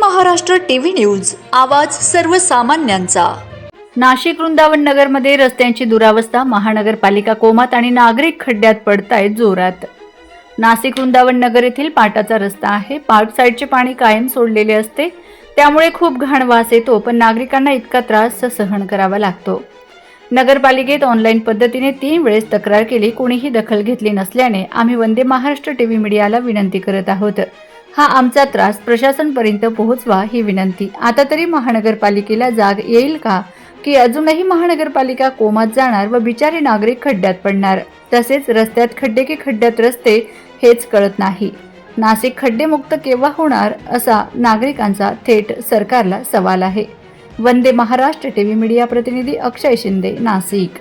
Maharashtra TV news. आवाज सर्वसामान्यांचा. नाशिक वृंदावन नगरमध्ये रस्त्यांची दुरावस्था महानगरपालिका कोमात आणि नागरिक खड्ड्यात पडतायत जोरात. नाशिक वृंदावन नगर येथील पाटाचा रस्ता आहे. पार्क साईडचे पाणी कायम सोडलेले असते. त्यामुळे खूप घाण वास येतो पण नागरिकांना इतका त्रास सहन करावा लागतो. नगरपालिकेत ऑनलाईन पद्धतीने तीन वेळेस तक्रार केली कोणीही दखल घेतली नसल्याने आम्ही वंदे महाराष्ट्र टीव्ही मीडियाला विनंती करत आहोत. हा आमचा त्रास प्रशासनपर्यंत पोहोचवा ही विनंती. आता तरी महानगरपालिकेला जाग येईल का? की अजूनही महानगरपालिका कोमात जाणार व बिचारे नागरिक खड्ड्यात पडणार. तसेच रस्त्यात खड्डे की खड्ड्यात रस्ते हेच कळत नाही. नाशिक खड्डेमुक्त केव्हा होणार असा नागरिकांचा थेट सरकारला सवाल आहे. वंदे महाराष्ट्र टीव्ही मीडिया प्रतिनिधी अक्षय शिंदे नाशिक.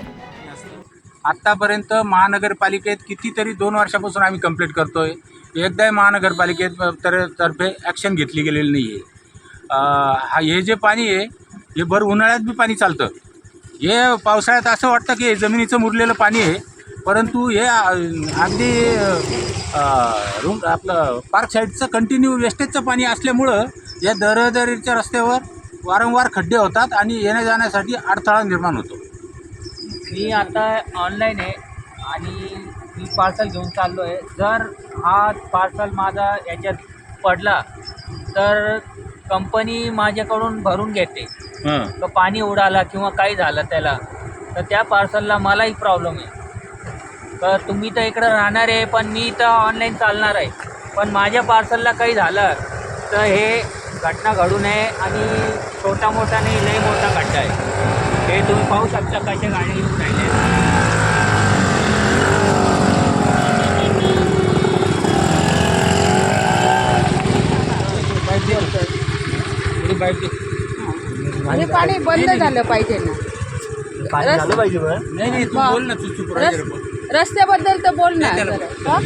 आत्तापर्यंत महानगरपालिकेत कितीतरी दोन वर्षापासून आम्ही कंप्लीट करतोय. एकदाही महानगरपालिकेत तर तर्फे ॲक्शन घेतली गेलेली नाही आहे हा हे जे पाणी आहे हे भर उन्हाळ्यात बी पाणी चालतं. हे पावसाळ्यात असं वाटतं की हे जमिनीचं मुरलेलं पाणी आहे परंतु हे अगदी रूम आपलं पार्क साईडचं कंटिन्यू वेस्टेजचं पाणी असल्यामुळं या दरदरीच्या रस्त्यावर वारंवार खड्डे होतात आणि येण्या जाण्यासाठी अडथळा निर्माण होतो. मी आता ऑनलाईन आहे आणि मी पार्सल घेऊन चाललो आहे. जर हा पार्सल माझा याच्यात पडला तर कंपनी माझ्याकडून भरून घेते. हां. तर पाणी उडाला किंवा काही झालं त्याला तर त्या पार्सलला मलाही प्रॉब्लेम आहे. तर तुम्ही तर इकडं राहणार आहे पण मी तर ऑनलाईन चालणार आहे. पण माझ्या पार्सलला काही झालं तर हे घटना घडू नये आणि छोटा मोठा नाही लई मोठा खड्डा आहे. हे तुम्ही पाहू शकता गाड्या येऊन राहिले हे पाणी बंद झालं पाहिजे ना. रस- नाही नाही तू मग. बोल ना तू चुप रस- रस्त्याबद्दल तर बोल ना. हा?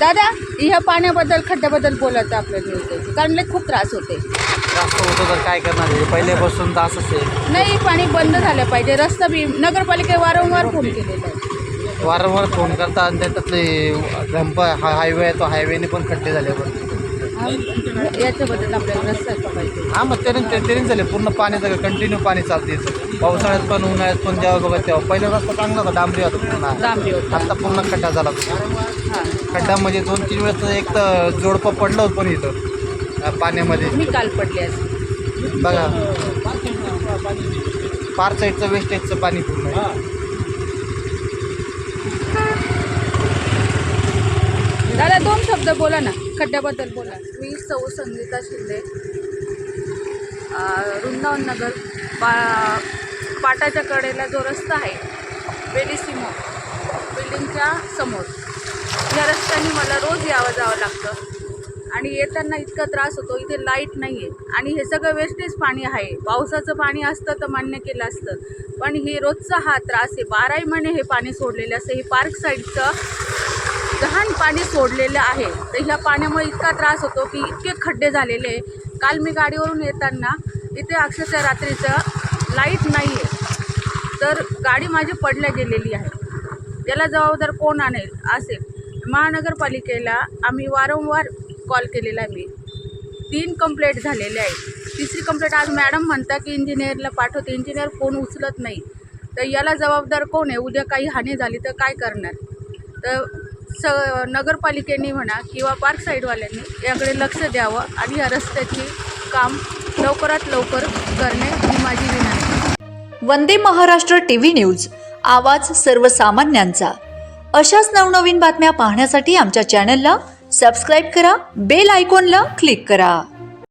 दादा ह्या पाण्याबद्दल खड्ड्याबद्दल बोलायचं आपल्या न्यूज कारण लय खूप त्रास होते काय करणार आहे? पहिल्यापासून तर असंच आहे. नाही पाणी बंद झालं पाहिजे. रस्ता बी नगरपालिके वारंवार फोन केलेला आहे. वारंवार फोन करतात आणि त्याच्यातले रंप हा हायवे आहे तो हायवेने पण खड्डे झाले पण याच्याबद्दल आपल्याला रस्ता पाहिजे? हां मग त्याने ते त्याने झाले पूर्ण पाण्याचं कंटिन्यू पाणी चालते. पावसाळ्यात पण उन्हाळ्यात पण जेव्हा बघा तेव्हा. पहिला रस्ता चांगला होता डांबरी होता पूर्ण. होता. आता पूर्ण खड्डा झाला. हां. खड्डा म्हणजे दोन तीन वेळेस एक तर जोडपं पडलं होतं पण इथं. पाण्यामध्ये. मी काल पडले बघा. पार साईडचं वेस्टेजचं पाणी पूर्ण आहे. दादा दोन शब्द बोला ना खड्ड्याबद्दल बोला. मी सौ संगीता शिंदे. वृंदावन नगर पा पाटाच्या कडेला जो रस्ता आहे. बेलिसिमो बिल्डिंगच्या समोर. या रस्त्याने मला रोज यावं जावं लागतं. आणि येताना इतका त्रास होतो इथे लाइट नाही आहे आणि हे सगळं वेस्टेज पाणी आहे. पावसाचं पाणी असतं तर मान्य केलं असतं. पण हे रोजचा हा त्रास आहे. बाराही महिने हे पाणी सोडलेलं असतं. हे पार्क साईडचं घाण पाणी सोडलेलं आहे. तर ह्या पाण्यामुळे इतका त्रास होतो की इतके खड्डे झालेले आहे. काल मी गाडीवरून येताना इथे अक्षरशः रात्रीचं लाइट नाही आहे तर गाडी माझी पडल्या गेलेली आहे. याला जबाबदार कोण आणेल असेल महानगरपालिकेला आम्ही वारंवार कॉल केलेला आहे. मी तीन कंप्लेंट झालेल्या आहेत. तिसरी कंप्लेंट आज मॅडम म्हणता की इंजिनियरला पाठवते. इंजिनियर फोन उचलत नाही. तर याला जबाबदार कोण आहे? उद्या काही हानी झाली तर काय करणार? तर स नगरपालिकेने म्हणा किंवा पार्क साईडवाल्यांनी याकडे लक्ष द्यावं आणि या रस्त्याची काम लवकरात लवकर करणे ही माझी विनंती. Vande Maharashtra T V news आवाज सर्वसामान्यांचा. अशाच नवनवीन बातम्या पाहण्यासाठी आमच्या चॅनलला सबस्क्राईब करा बेल आयकॉनला क्लिक करा.